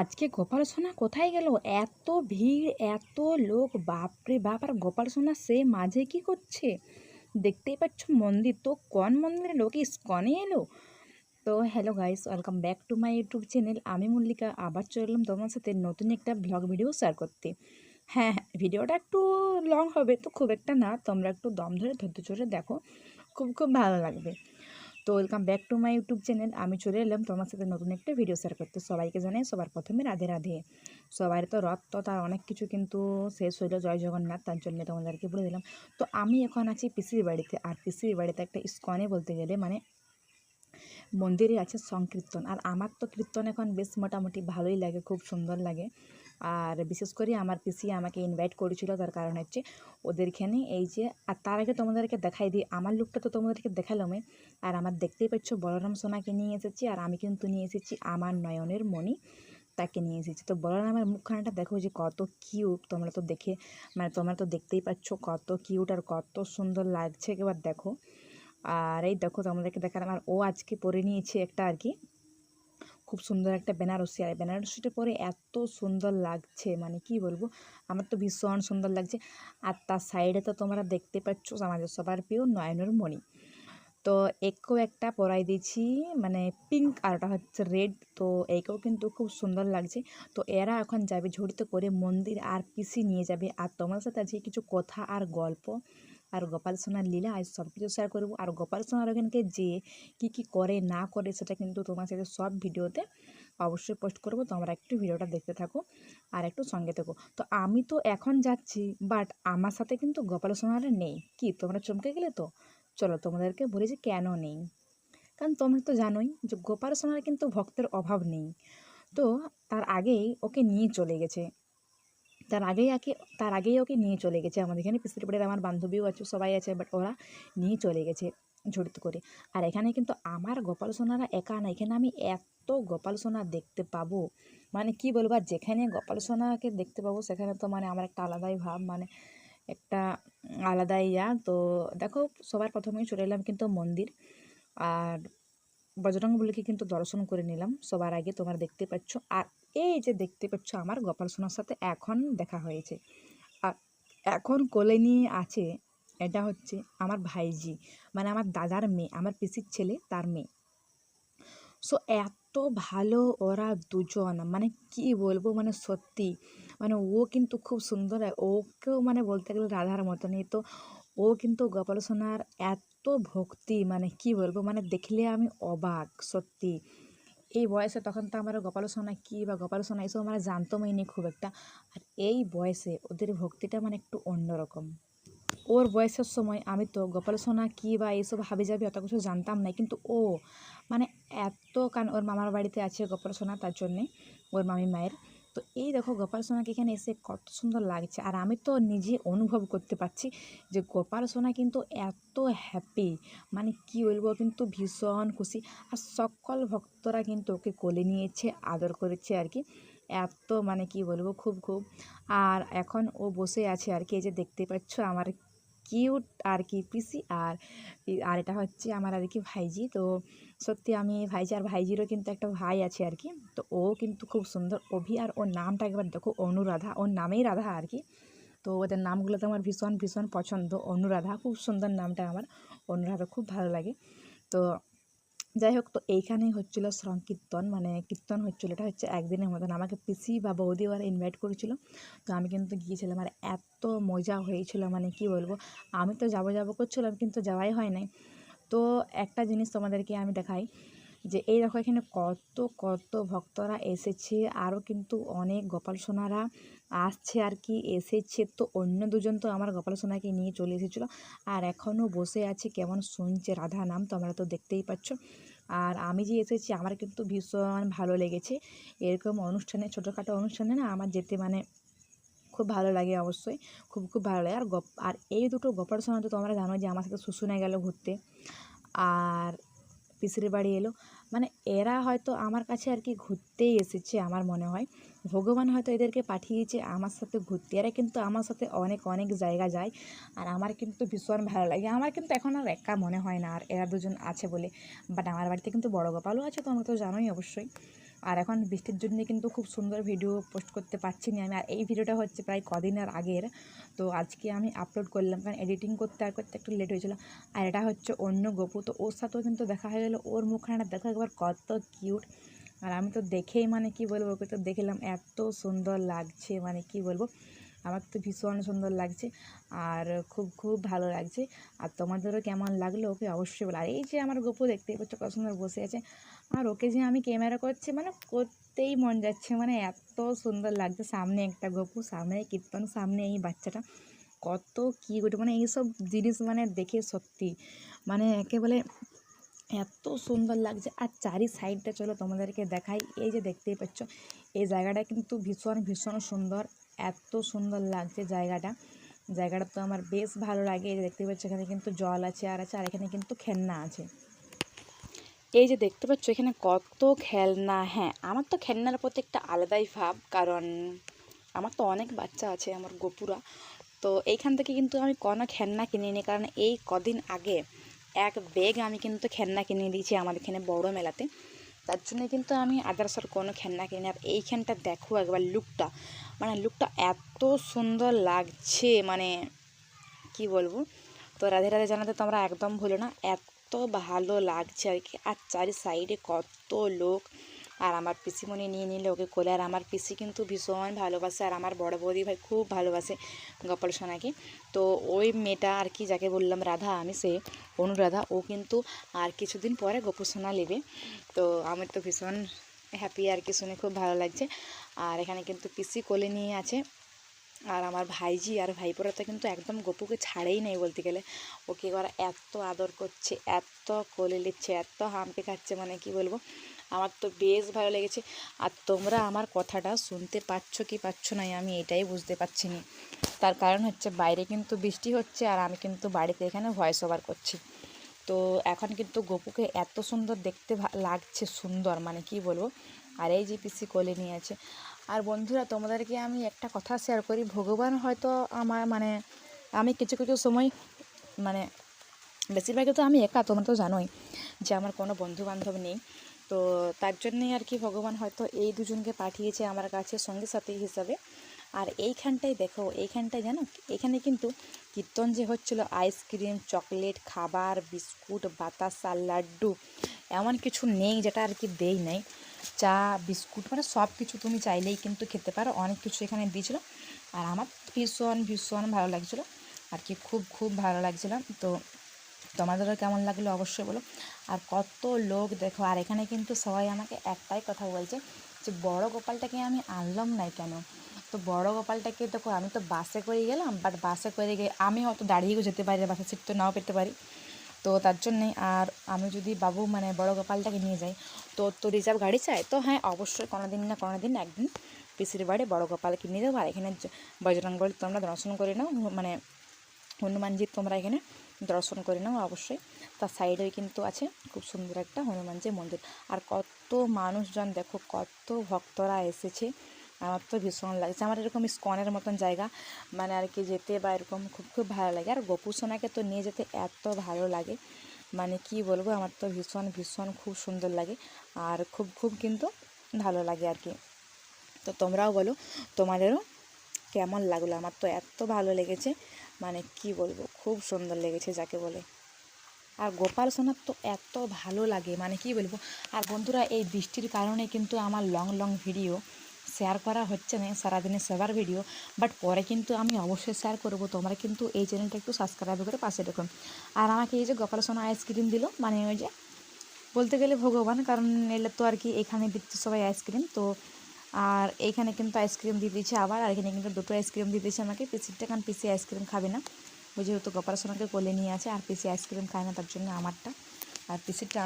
আজকে গোপাল সোনা কোথায় গেল? এত ভিড়, এত লোক, বাপরে বাপ, আর গোপাল সোনা সে মাঝে কি করছে? দেখতেই পাচ্ছ মন্দির, তো কোন মন্দিরে লোক? ইস্কনে এলো? তো hello guys welcome back to my YouTube channel আমি মল্লিকা, আবার চলে এলাম তোমার সাথে নতুন একটা ব্লগ ভিডিও শেয়ার করতে। হ্যাঁ হ্যাঁ ভিডিওটা একটু লং হবে, তো খুব একটা না, তোমরা একটু দম ধরে ধরতে চড়ে দেখো। খুব খুব ভালো লাগবে। তো welcome back to my YouTube channel আমি চলে এলাম তোমার সাথে নতুন একটা ভিডিও শেয়ার করতে। সবাইকে জানাই সবার প্রথমে রাধে রাধে। সবার তো রথ, তো তার অনেক কিছু কিন্তু শেষ হইল জয় জগন্নাথ, তার জন্য তোমাদেরকে বলে দিলাম। তো আমি এখন আছি পিসির বাড়িতে, আর পিসির বাড়িতে একটা ইস্কনে বলতে গেলে মানে মন্দিরে আছে সংকীর্তন। আর আমার তো কীর্তন এখন বেশ মোটামুটি ভালোই লাগে, খুব সুন্দর লাগে। আর বিশেষ করে আমার পিসি আমাকে ইনভাইট করেছিল তার কারণ হচ্ছে ওদেরখানে এই যে, আর তার আগে তোমাদেরকে দেখাই দিই আমার লুকটা তো তোমাদেরকে দেখালামই, আর আমার দেখতেই পাচ্ছ বলরাম সোনাকে নিয়ে এসেছি, আর আমি কিন্তু নিয়ে এসেছি আমার নয়নের মণি তাকে নিয়ে এসেছি। তো বলরামের মুখখানাটা দেখো যে কত কিউট তোমরা তো দেখে মানে তোমরা তো দেখতেই পাচ্ছ কত কিউট আর কত সুন্দর লাগছে, এবার দেখো। আর এই দেখো তোমাদেরকে দেখালাম, আর ও আজকে পরে নিয়েছে একটা আর কি খুব সুন্দর একটা বেনারসি, আর বেনারসিটা পরে এত সুন্দর লাগছে মানে কি বলব? আমার তো ভীষণ সুন্দর লাগছে। আর তার সাইডে তো তোমরা দেখতে পাচ্ছ আমাদের সবার প্রিয় নয়নের মণি। তো একেও একটা পরাই দিয়েছি মানে পিঙ্ক আর ওটা হচ্ছে রেড তো একেও কিন্তু খুব সুন্দর লাগছে। তো এরা এখন যাবে ঝুড়িতে করে মন্দির আর পিসি নিয়ে যাবে। আর তোমার সাথে আজকে কিছু কথা আর গল্প আর গোপাল সোনার লীলা, আজ সব কিছু শেয়ার করব। আর গোপাল সোনার ওখানকে যে কী কী করে, না করে, সেটা কিন্তু তোমার সাথে সব ভিডিওতে অবশ্যই পোস্ট করব। তোমরা একটু ভিডিওটা দেখতে থাকো আর একটু সঙ্গে থেকো। তো আমি তো এখন যাচ্ছি বাট আমার সাথে কিন্তু গোপাল সোনার নেই। কি, তোমরা চমকে গেলে তো? চলো, তোমাদেরকে বলি যে কেন নেই? কারণ তোমরা তো জানোই যে গোপাল সোনার কিন্তু ভক্তের অভাব নেই। তো তার আগেই ওকে নিয়ে চলে গেছে। তার আগেই আগে, তার আগেই ওকে নিয়ে চলে গেছে। আমাদের এখানে পিসির বাড়ির আমার বান্ধবীও আছে, সবাই আছে বাট ওরা নিয়ে চলে গেছে ঝড়িত করে। আর এখানে কিন্তু আমার গোপাল সোনারা একা না, এখানে আমি এত গোপাল সোনা দেখতে পাবো। মানে কি বলব, আর যেখানে গোপাল সোনাকে দেখতে পাবো, সেখানে তো মানে আমার একটা আলাদাই ভাব মানে একটা আলাদাই ইয়া। তো দেখো, সবার প্রথমেই চলে এলাম কিন্তু মন্দির। আর বজরং বলিকে কিন্তু দর্শন করে নিলাম। সবার আগে তোমরা দেখতে পাচ্ছ। আর এই যে দেখতে পাচ্ছ আমার গোপাল সোনার সাথে এখন দেখা হয়েছে। আর এখন কোলে নিয়ে আছে এটা হচ্ছে আমার ভাইজি মানে আমার দাদার মেয়ে, আমার পিসির ছেলে, তার মেয়ে। সো এত ভালো ওরা দুজন মানে কি বলব মানে সত্যি মানে ও কিন্তু খুব সুন্দর ওকেও মানে বলতে গেলে রাধার মতনই। তো ও কিন্তু গোপাল সোনার এত ভক্তি মানে কি বলব মানে দেখলে আমি অবাক, সত্যি। এই বয়সে তখন তো আমার গোপাল সোনা কী বা গোপাল সোনা এসব আমরা জানতামই নি খুব একটা। আর এই বয়সে ওদের ভক্তিটা মানে একটু অন্যরকম ওর বয়সের সময় আমি তো গোপাল সোনা কী বা এইসব হাবি যাবি অত কিছু জানতাম না, কিন্তু ও মানে এত কারণ ওর মামার বাড়িতে আছে গোপাল সোনা তার জন্যে, ওর মামি মায়ের তো এই দেখো গোপাল সোনাকে এখানে এসে কত সুন্দর লাগছে। আর আমি তো নিজে অনুভব করতে পারছি যে গোপাল সোনা কিন্তু এত হ্যাপি মানে কি বলব কিন্তু ভীষণ খুশি। আর সকল ভক্তরা কিন্তু ওকে কোলে নিয়েছে, আদর করেছে আর কি। এত মানে কি বলব, খুব খুব। আর এখন ও বসে আছে আর কি, এই যে দেখতে পাচ্ছ আমার কিউট আর কি, পিসি আর আর এটা হচ্ছে আমার আর কি ভাইজি। তো সত্যি আমি ভাইজি আর ভাইজিরও কিন্তু একটা ভাই আছে আর কি। তো ও কিন্তু খুব সুন্দর। অভি আর ওর নামটা একবার দেখো, অনুরাধা। ওর নামেই রাধা আর কি। তো ওদের নামগুলো তো আমার ভীষণ ভীষণ পছন্দ। অনুরাধা, খুব সুন্দর নামটা আমার। অনুরাধা খুব ভালো লাগে। তো যাই হোক তো এইখানেই হচ্ছিল সংকীর্তন মানে কীর্তন হচ্ছিল, এটা হচ্ছে একদিনের মতন। আমাকে পিসি বা বৌদি ওরা ইনভাইট করেছিল। তো আমি কিন্তু গিয়েছিলাম। আর এত মজা হয়েছিল মানে কি বলব? আমি তো যাব যাব করছিলাম, কিন্তু যাওয়াই হয় নাই। তো একটা জিনিস তোমাদেরকে আমি দেখাই। যে, এই দেখো এখানে কত কত ভক্তরা এসেছে। আরও কিন্তু অনেক গোপাল সোনারা আসছে আর কি, এসেছে। তো অন্য দুজন তো আমার গোপাল সোনাকে নিয়ে চলে এসেছিল। আর এখনও বসে আছে, কেমন শুনছে রাধা নাম তোমরা তো দেখতেই পাচ্ছ। আর আমি যে এসেছি, আমার কিন্তু ভীষণ ভালো লেগেছে। এরকম অনুষ্ঠানে, ছোটোখাটো অনুষ্ঠানে না আমার যেতে মানে খুব ভালো লাগে অবশ্যই, খুব খুব ভালো লাগে। আর গপ, আর এই দুটো গোপাল সোনা তো তোমরা জানো যে আমার সাথে শুশুনে গেল ঘুরতে। আর পিসির বাড়ি এলো। মানে এরা হয়তো আমার কাছে আর কি ঘুরতেই এসেছে আমার মনে হয়। ভগবান হয়তো এদেরকে পাঠিয়েছে আমার সাথে ঘুরতে। এরা কিন্তু আমার সাথে অনেক অনেক জায়গা যায় আর আমার কিন্তু ভীষণ ভালো লাগে। আমার কিন্তু এখন আর একা মনে হয় না আর এরা দুজন আছে বলে। বাট আমার বাড়িতে কিন্তু বড় গোপালও আছে, তোমরা তো জানোই অবশ্যই। আর এখন বৃষ্টির জন্য কিন্তু খুব সুন্দর ভিডিও পোস্ট করতে পারছি না আমি। আর এই ভিডিওটা হচ্ছে প্রায় কদিন আর আগের। তো আজকে আমি আপলোড করলাম কারণ এডিটিং করতে আর করতে একটু লেট হয়েছিল। আর এটা হচ্ছে অন্য গপু। তো ওর সাথেও কিন্তু দেখা হয়ে গেলো। ওর মুখখানা দেখো একবার কত কিউট আর আমি তো দেখেই মানে কি বলব, ওকে তো দেখলাম। এত সুন্দর লাগছে মানে কি বলব। আমার তো ভীষণ সুন্দর লাগছে আর খুব খুব ভালো লাগছে। আর তোমাদেরও কেমন লাগল ওকে অবশ্যই বলো। আর এই যে আমার গপু দেখতেই পাচ্ছ কত সুন্দর বসে আছে। আর ওকে যে আমি ক্যামেরা করছি মানে করতেই মন যাচ্ছে মানে এত সুন্দর লাগছে। সামনে একটা গপু, সামনে কীর্তন, সামনে এই বাচ্চাটা। কত কী গোটে মানে এইসব জিনিস মানে দেখে সত্যি মানে একেবারে এত সুন্দর লাগছে। আর চারি সাইডটা চলো তোমাদেরকে দেখাই। এই যে দেখতেই পাচ্ছ, এই জায়গাটা কিন্তু ভীষণ ভীষণ সুন্দর। এত সুন্দর লাগছে জায়গাটা। জায়গাটা তো আমার বেশ ভালো লাগে। এই যে দেখতে পাচ্ছ, এখানে কিন্তু জল আছে আর আছে, আর এখানে কিন্তু খেলনা আছে। এই যে দেখতে পাচ্ছ, এখানে কত খেলনা। হ্যাঁ আমার তো খেলনার প্রতি একটা আলাদাই ভাব, কারণ আমার তো অনেক বাচ্চা আছে, আমার গোপুরা। তো এইখান থেকে কিন্তু আমি কোনো খেলনা কিনিনি, কারণ এই কদিন আগে এক ব্যাগ আমি কিন্তু খেলনা কিনে দিয়েছি আমাদের এখানে বড় মেলাতে। তার জন্য কিন্তু আমি আদার্স আর কোনো খেলনা কিনি আর এইখানটা দেখো একবার লুকটা। মানে লুকটা এত সুন্দর লাগছে মানে কি বলব? তো রাধে রাধে জানাতে তোমরা একদম ভুলো না, এত ভালো লাগছে আর কি। আর চারি সাইডে কত লোক। আর আমার পিসিমণি নিয়ে নিলে ওকে কোলে। আর আমার পিসি কিন্তু ভীষণ ভালোবাসে আর আমার বড় বৌদি ভাই খুব ভালোবাসে গোপাল সোনাকে। তো ওই মেয়েটা আর কি যাকে বললাম রাধা, আমি সে অনুরাধা, ও কিন্তু আর কিছুদিন পরে গোপু সোনা নেবে। তো আমার তো ভীষণ হ্যাপি আর কি শুনে খুব ভালো লাগছে। আর এখানে কিন্তু পিসি কোলে নিয়ে আছে। আর আমার ভাইজি আর ভাইপোরা তো কিন্তু একদম গপুকে ছাড়েই নেই বলতে গেলে। ওকে ওরা এত আদর করছে, এত কোলে নিচ্ছে, এত হাম্পে খাচ্ছে মানে কি বলব? আমার তো বেশ ভালো লেগেছে। আর তোমরা আমার কথাটা শুনতে পাচ্ছ কি পাচ্ছ না, আমি এটাই বুঝতে পারছি না। তার কারণ হচ্ছে বাইরে কিন্তু বৃষ্টি হচ্ছে আর আমি কিন্তু বাড়িতে এখানে ভয়েস ওভার করছি। তো এখন কিন্তু গপুকে এত সুন্দর দেখতে লাগছে, সুন্দর মানে কি বলব? আর এই যে পিসি কোলে নিয়ে আছে। আর বন্ধুরা, তোমাদেরকে আমি একটা কথা শেয়ার করি। ভগবান হয়তো আমার মানে আমি কিছু কিছু সময় মানে বেশিরভাগই তো আমি একা, তোমরা তো জানোই যে আমার কোনো বন্ধু বান্ধব নেই। তো তার জন্যই আর কি ভগবান হয়তো এই দুজনকে পাঠিয়েছে আমার কাছে সঙ্গী সাথী হিসাবে। আর এইখানটায় দেখো, এইখানটায় জানো, এখানে কিন্তু কীর্তন যে হচ্ছিল, আইসক্রিম, চকলেট, খাবার, বিস্কুট, বাতাসা, লাড্ডু, এমন কিছু নেই যেটা আর কি দেই নাই। চা, বিস্কুট মানে সব কিছু তুমি চাইলেই কিন্তু খেতে পারো, অনেক কিছু এখানে দিয়েছিলো। আর আমার ভীষণ ভীষণ ভালো লাগছিল। আর কি খুব খুব ভালো লাগছিল। তো তোমাদেরও কেমন লাগল অবশ্যই বলো। আর কত লোক দেখো, আর এখানে কিন্তু সবাই আমাকে একটাই কথা বলছে যে, বড় গোপালটাকে আমি আনলাম নাই কেন? তো বড় গোপালটাকে দেখো, আমি তো বাসে করে গেলাম বাট বাসে করে গিয়ে আমি হয়তো দাঁড়িয়েও যেতে পারি বাসে সিট তো নাও পেতে পারি। তো তার জন্যে আর আমি যদি বাবু মানে বড় গোপালটাকে নিয়ে যাই, তো তো রিজার্ভ গাড়ি চাই? তো হ্যাঁ অবশ্যই কোনো দিন না কোনো দিন একদিন পিসির বাড়ি বড় গোপালকে নিয়ে যাব। আর এখানে বজরঙ্গলি তোমরা দর্শন করে নাও মানে হনুমানজির তোমরা এখানে দর্শন করে নাও অবশ্যই। তার সাইডেও কিন্তু আছে খুব সুন্দর একটা হনুমানজির মন্দির। আর কত মানুষজন দেখো, কত ভক্তরা এসেছে। আমার তো ভীষণ লাগছে। আমার এরকম স্কনের মতন জায়গা মানে আর কি যেতে বা এরকম খুব খুব ভালো লাগে। আর গোপু সোনাকে তো নিয়ে যেতে এত ভালো লাগে। মানে কি বলব, আমার তো ভীষণ ভীষণ খুব সুন্দর লাগে। আর খুব খুব কিন্তু ভালো লাগে আর কি। তো তোমরাও বলো, তোমাদেরও কেমন লাগল? আমার তো এত ভালো লেগেছে। মানে কি বলব, খুব সুন্দর লেগেছে যাকে বলে। আর গোপাল সোনার তো এত ভালো লাগে মানে কি বলব, আর বন্ধুরা এই বৃষ্টির কারণে কিন্তু আমার লং লং ভিডিও শেয়ার করা হচ্ছে না, সারাদিনে সেবার ভিডিও বাট পরে কিন্তু আমি অবশ্যই শেয়ার করব, তোমরা কিন্তু এই চ্যানেলটা একটু সাবস্ক্রাইব করে পাশে দেখুন আর আমাকে এই যে গোপাল সোনা আইসক্রিম দিল মানে ওই যে বলতে গেলে ভগবান, কারণ এলে তো আর কি এখানে দিচ্ছে সবাই আইসক্রিম তো আর এইখানে কিন্তু আইসক্রিম দিয়ে দিয়েছে আবার, আর এখানে কিন্তু দুটো আইসক্রিম দিয়ে দিয়েছে আমাকে। পিসিরটা কারণ পিসি আইসক্রিম খাবে না। যেহেতু গোপাল সোনাকে কোলে নিয়ে আছে, আর পিসি আইসক্রিম খায় না, তার জন্য আমারটা। আর পিসিরটা